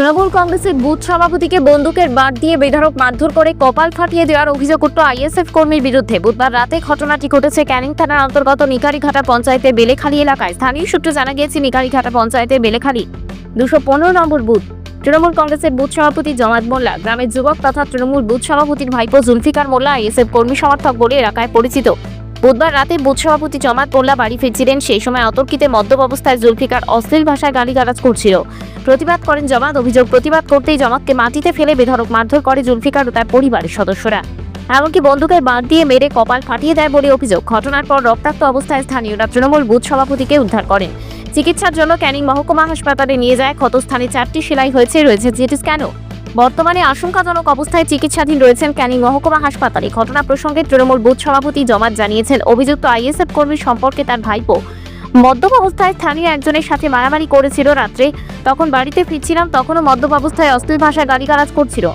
তৃণমূল কংগ্রেসের বুথ সভাপতিকে বন্দুকের বাট দিয়ে বেধড়ক মারধর করে কপাল ফাটিয়ে দেওয়ার অভিযোগ উঠল আইএসএফ কর্মীর বিরুদ্ধে। বুধবার রাতে ঘটনাটি ঘটেছে ক্যানিং থানার অন্তর্গত নিকারিঘাটা পঞ্চায়েতের বেলেখালি এলাকায়। স্থানীয় সূত্রে জানা গিয়েছে, নিকারিঘাটা পঞ্চায়েতের বেলেখালি দুশো পনেরো নম্বর বুথ। তৃণমূল কংগ্রেসের বুথ সভাপতি জমাত মোল্লা, গ্রামের যুবক তথা তৃণমূল বুথ সভাপতির ভাইপো জুলফিকার মোল্লা আইএসএফ কর্মী সমর্থক বলে এলাকায় পরিচিত। বুধবার রাতে বুথ সভাপতি জমাত মোল্লা বাড়ি ফিরছিলেন। সেই সময় অতর্কিতে মদ্যপ অবস্থায় জুলফিকার অশ্লীল ভাষায় গালিগালাজ করছিল। প্রতিবাদ করেন জমাত। অভিযোগ প্রতিবাদ করতেই জমাতকে মাটিতে ফেলে বেধড়ক মারধর করে জুলফিকার ও তার পরিবারের সদস্যরা। এমনকি বন্দুকের বাঁধ দিয়ে মেরে কপাল ফাটিয়ে দেয় বলে অভিযোগ। ঘটনার পর রক্তাক্ত অবস্থায় স্থানীয়রা তৃণমূল বুথ সভাপতিকে উদ্ধার করেন। চিকিৎসার জন্য ক্যানিং মহকুমা হাসপাতালে নিয়ে যায়। ক্ষতস্থানে চারটি সেলাই হয়েছে। রয়েছে জিটি স্ক্যানও। বর্তমানে আশঙ্কাজনক অবস্থায় চিকিৎসাধীন রয়েছেন ক্যানিং মহকুমা হাসপাতালে। ঘটনা প্রসঙ্গে তৃণমূল বুথ সভাপতি জমাত জানিয়েছেন, অভিযুক্ত আইএসএফ কর্মী সম্পর্কে তার ভাইপো। মদ্যপ অবস্থায় স্থানীয় একজনের সাথে মারামারি করেছিল রাত্রে। তখন বাড়িতে ফিরছিলাম, তখনও মদ্যপ অবস্থায় অশ্লীল ভাষায় গালিগালাজ করছিল।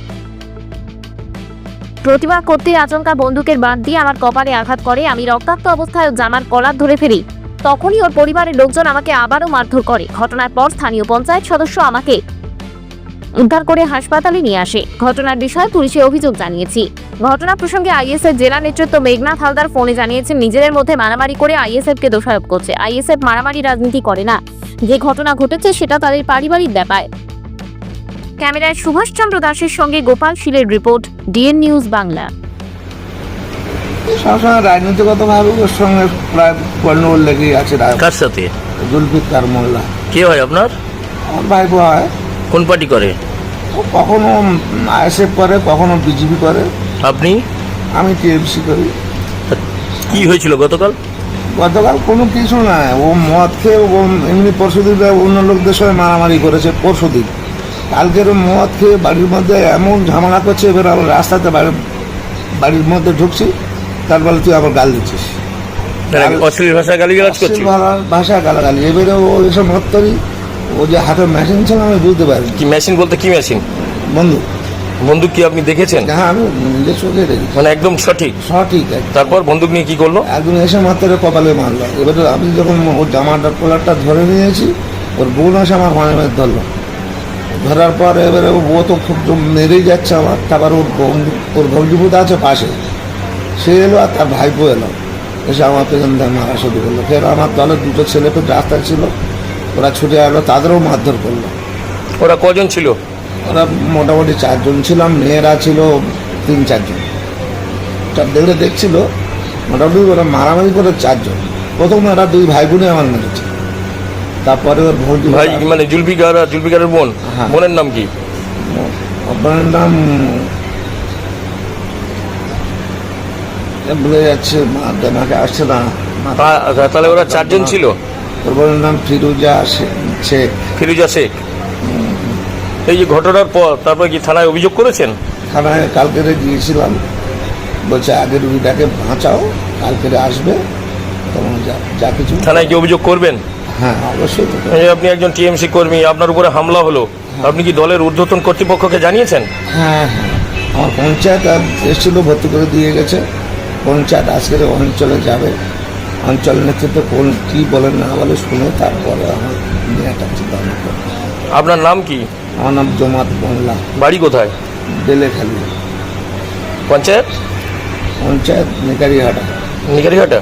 প্রতিবাদ করতে আচমকা বন্দুকের বাদ দিয়ে আমার কপালে আঘাত করে। আমি রক্তাক্ত অবস্থায় জামার কলার ধরে ফেলি। তখনই ওর পরিবারের লোকজন আমাকে আবারও মারধর করে। ঘটনার পর স্থানীয় পঞ্চায়েত সদস্য আমাকে উদ্ধার করে হাসপাতালে নিয়ে আসে। ঘটনার বিষয়ে পুলিশে অভিযোগ জানিয়েছি। ঘটনা প্রসঙ্গে আইএসএফ জেলা নেতৃত্ব মেঘনাথ হালদার ফোনে জানিয়েছেন নিজেদের মধ্যে মারামারি করে আইএসএফ কে দোষারোপ করছে। আইএসএফ মারামারি রাজনীতি করে না। যে ঘটনা ঘটেছে সেটা তাদের পারিবারিক ব্যাপার। ক্যামেরায় সুভাষচন্দ্র দাসের সঙ্গে গোপাল শীলের রিপোর্ট ডিএন নিউজ বাংলা। সবসময় রাজনীতিগতভাবে ওর সঙ্গে প্রায় গণ্ডগোল লেগেই আছে। কার সাথে? জুলফিকার মোল্লা। কে হয় আপনার? আমার ভাইপো হয়। কোন পার্টি করে? ও কখনো আইএসএফ করে কখনো বিজেপি করে। আপনি? আমি টিএমসি করি। কি হয়েছিল গতকাল? গতকাল কোনো কিছু নাই। ও মদ খেয়ে ও এমনি পরশুদিন অন্য লোকদের সঙ্গে মারামারি করেছে পরশুদিন। কালকের মদ খেয়ে বাড়ির মধ্যে এমন ঝামেলা করছে এবার আবার রাস্তাতে বাড়ি- বাড়ির মধ্যে ঢুকছি তারপরে তুই আবার গাল দিচ্ছিস। অশ্লীল ভাষা গালি গালাজ ভাষা- গালাগালি। এবারে ও এসব মত করি ও যে হাতে মেশিন ছিল আমি বুঝতে পারি কি মেশিন বলতে কি মেশিন বন্ধু বন্দুক কি আপনি দেখেছেন? যাহা আমি নিজে চোখে দেখি মানে একদম সঠিক? সঠিক একদম। তারপর বন্দুক নিয়ে কি করল? একদম এসে মাত্র কপালে মারলো। এবারে আমি যখন ওর জামাটা কলারটা ধরে নিয়েছি ওর বোন এসে আমার মানে মেরে ধরলো। ধরার পর এবারে ও ও তো খুব মেরেই যাচ্ছে আমার। তারপর ওর বন্ধু ওর ভগ্নিভূত আছে পাশে। সে এলো আর তার ভাইপো এলো। এসে আমার পেছন থেকে মারা শুরু করল। ফের আমার দলের দুটো ছেলে তো রাস্তায় ছিল। ওরা ছুটে এলো তাদেরও মারধর করল। ওরা কজন ছিল? ওরা মোটামুটি চারজন ছিলাম মেয়েরা ছিল তিন চারজন। সব দেখলে দেখছিল মোটামুটি ওরা মারামারি করে চারজন। প্রথম ওরা দুই ভাই বোনে আমার মেরেছে তারপরে ওর ভৌজি ভাই মানে জুলফিকার জুলফিকারের বোন? হ্যাঁ। বোনের নাম কি? আপনার নাম ভুলে যাচ্ছে মা দেমাকে আসছে না। তাহলে ওরা চারজন ছিল? ওর বোনের নাম ফিরুজা শেখ ফিরুজা শেখ। এই যে ঘটনার পর তারপর কি থানায় অভিযোগ করেছেন? থানায় কালকেরে গিয়েছিলাম। বলছে আগের রুগীটাকে বাঁচাও কালকেরে আসবে তখন যা কিছু। থানায় কি অভিযোগ করবেন? হ্যাঁ অবশ্যই আপনি একজন টিএমসি কর্মী আপনার উপরে হামলা হলো আপনি কি দলের ঊর্ধ্বতন কর্তৃপক্ষকে জানিয়েছেন? হ্যাঁ হ্যাঁ। আমার পঞ্চায়েত আর এসেছিল ভর্তি করে দিয়ে গেছে। পঞ্চায়েত আজকের অঞ্চলে যাবে। অঞ্চল নেতৃত্ব কোন কী বলেন না বলে শুনে তারপরে আমার আপনার নাম কি? আমার নাম জমাত বাংলা। বাড়ি কোথায়? বেলে খালি পঞ্চায়েত? পঞ্চায়েত নিকারিহাটা। নিকারিঘাটা